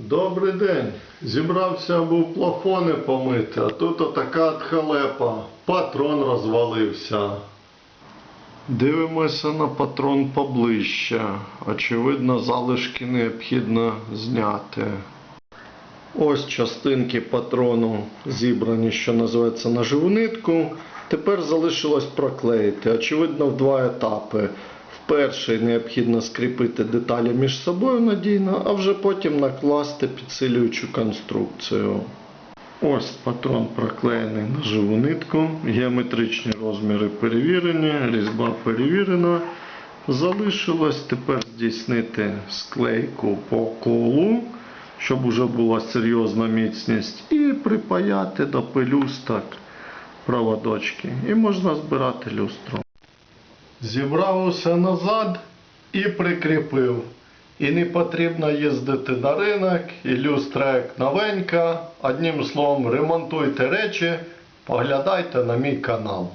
Добрий день. Зібрався був плафони помити, а тут отака от халепа. Патрон розвалився. Дивимося на патрон поближче. Очевидно, залишки необхідно зняти. Ось частинки патрону зібрані, що називається на живу нитку. Тепер залишилось проклеїти. Очевидно, в два етапи. Перший необхідно скріпити деталі між собою надійно, а вже потім накласти підсилюючу конструкцію. Ось патрон проклеєний на живу нитку, геометричні розміри перевірені, різьба перевірена. Залишилось тепер здійснити склейку по колу, щоб уже була серйозна міцність, і припаяти до пелюсток проводочки. І можна збирати люстру. Зібрав усе назад і прикріпив. І не потрібно їздити на ринок, і люстра як новенька. Одним словом, ремонтуйте речі, поглядайте на мій канал.